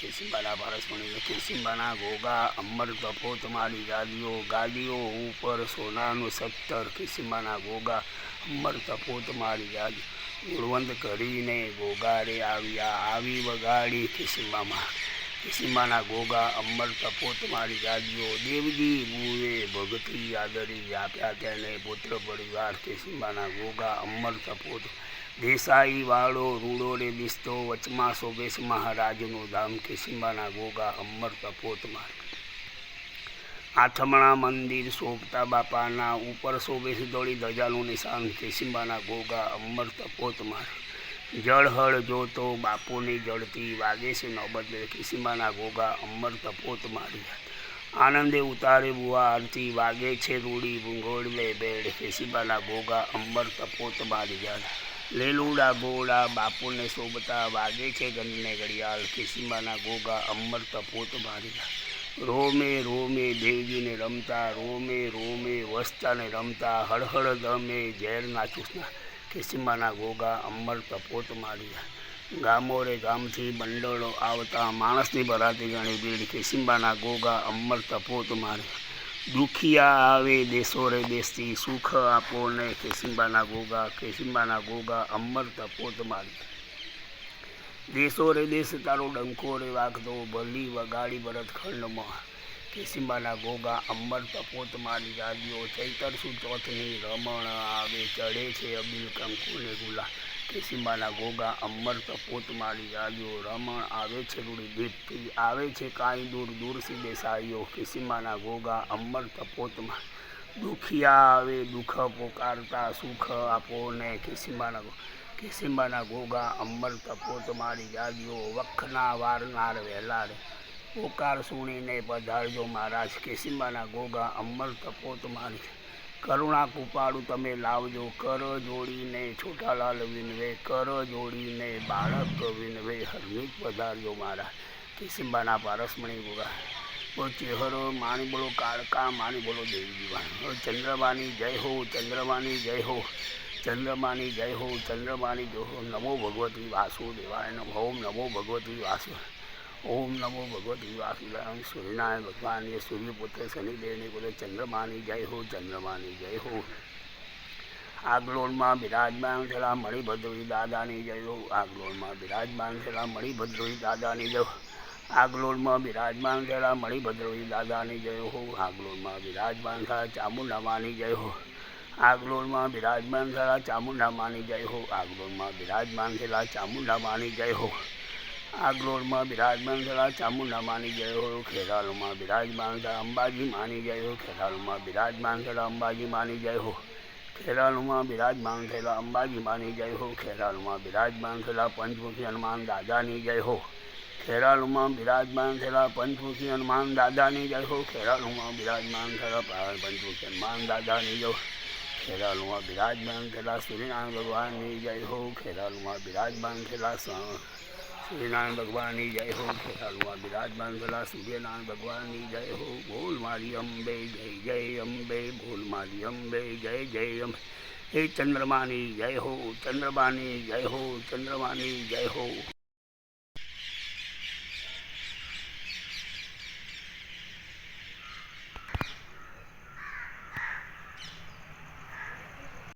કેસીમ્બાના પારસમણી કેસિંબાના ગોગા અમર તપો તમારી ગાદીઓ ગાદીઓ ઉપર સોનાનું સત્તર કેસીમ્બાના ગોગા અમર તપો તમારી ગાદી ગુણવંત કરીને ગોગારે આવ્યા, આવી વગાડી કેસીમ્બામાં કેસીમ્બાના ગોગા અમર તપો તમારી ગાદીઓ દેવજી ગુએ ભગતી આદરી આપ્યા તેને પુત્ર પરિવાર કેસીમ્બાના ગોગા અમર તપોત દેસાઈ, વાળો, રૂડો રે દિસતો વચમાં શોભેશ મહારાજનું ધામ કેસીમ્બાના ગોગા અમર તપોત માર્ગ. આથમણા મંદિર શોભતા બાપાના ઉપર શોભેશ દોડી ધજાનું નિશાન કેસીમ્બાના ગોગા અમર તપોત માર જળહળ જોતો બાપુની જળતી વાગે છે નોબત કિસિંબાના ગોગા અમર તપોત મારી આનંદે ઉતારે બુઆ આરતી, વાગે છે રૂડી ભૂંગોળ લે બેડ કિસિંબાના ગોગા અંબર તપોત મારી જાત લેલુડા ગોળા બાપુને શોભતા વાગે છે ગનને ઘડિયાળ કેસીબાના ગોગા અમર તપોત જાત રોમે રોમે દેવજીને રમતા, રોમે રોમે વસ્તાને રમતા, હળહળ દમે ઝેર નાચુસના કેસીબાના ગોગા અમર તપોત માર્યા ગામોરે ગામથી બંડળો આવતા, માણસની ભરાતી ગણી ભીડ કેસીમ્બાના ગોગા અમર તપોત મારે દુખિયા આવે, દેશો રે દેશથી સુખ આપો ને કેસિંબાના ગોગા કેસિંબાના ગોગા, અમર તપોત મારે દેશો રે દેશ, તારો ડંકો રે વાગતો ભલી વગાડી ભરત ખંડમાં. કેસિંબાના ગોગા, અમર તપોત મારી રાજીઓ ચૈતર સુ ચોથની રમણ આવે, ચડે છે અબિલ કંકુ ગુલા. કેસીમ્બાના ગોગા અમર તપોત મારી આવ્યો રમણ આવે છે રૂડી આવે છે કાંઈ દૂર દૂર સી દેસાઈઓ કેસીમ્બાના ગોગા અમર તપોતમાં દુખિયા આવે, દુઃખ પોકારતા, સુખ આપો ને ગો કેસીમ્બાના ગોગા અમર તપોત મારી ગાદીઓ વખના વારનાર વહેલા રે. પોકાર સુણીને પધારજો મહારાજ. કેસીમ્બાના ગોગા અમર તપોત મારી કરુણા કૃપાળું તમે લાવજો, કર જોડીને છોટાલાલ વિનવે, કર જોડીને બાળક વિનવે, હરમિત પધારજો મારા કિસિંબાના પારસમણી ગોગા, ઓ ચેહરો માની બોલો કાળકા માની બોલો દેવજી ચંદ્રમાની જય હો, ચંદ્રમાની જય હો, ચંદ્રમાની જય હો, ચંદ્રમાની જય હો. નમો ભગવતી વાસુદેવાય ઓમ નમો ભગવતી વાસુ ઓમ નમો ભગવતી વાસુદેવાય સૂર્યનારાયણ ભગવાન એ સૂર્યપુત્ર શનિદેવની બોલે, ચંદ્રમાની જય હો, ચંદ્રમાની જય હો. આગલોળમાં બિરાજમાન થયેલા મણિભદ્રવી દાદાની જય હો આગલોળમાં બિરાજમાન થયેલા મણિભદ્રવી દાદાની જય આગલોળમાં બિરાજમાન થયેલા મણિભદ્રવી દાદાની જય હો આગલોળમાં બિરાજમાન થયા ચામુંડામાની જય હો આગલોળમાં બિરાજમાન થયેલા ચામુંડામાની જય હો આગલોળમાં બિરાજમાન થયેલા ચામુંડામાની જય હો આગલોળમાં બિરાજમાન થયેલા ચામુંડા માની જય હો ખેરાલુમાં બિરાજમાન થયેલા અંબાજી માની જય હો ખેરાલુમાં બિરાજમાન થયેલા અંબાજી માની જય હો ખેરાલુમાં બિરાજમાન થયેલા અંબાજી માની જય હો ખેરાલુમાં બિરાજમાન થયેલા પંચમુખી હનુમાન દાદાની જય હો ખેરાલુમાં બિરાજમાન થયેલા પંચમુખી હનુમાન દાદાની જય હો ખેરાલુમાં બિરાજમાન થયેલા પંચમુખી હનુમાન દાદાની જય ખેરાલુમાં બિરાજમાન થયેલા સૂર્યનારાયણ ભગવાનની જય હો ખેરાલુમાં બિરાજમાન થયેલા સૂર્યનારાયણ ભગવાનની જય હો ખેરાલુમાં બિરાજમાન ભલા સૂર્યનારાયણ ભગવાનની જય હો બોલ મારી અંબે, જય જય અંબે બોલ મારી અંબે, જય જય અંબે. હે ચંદ્રમાની જય હો, ચંદ્રમાની જય હો, ચંદ્રમાની જય હો.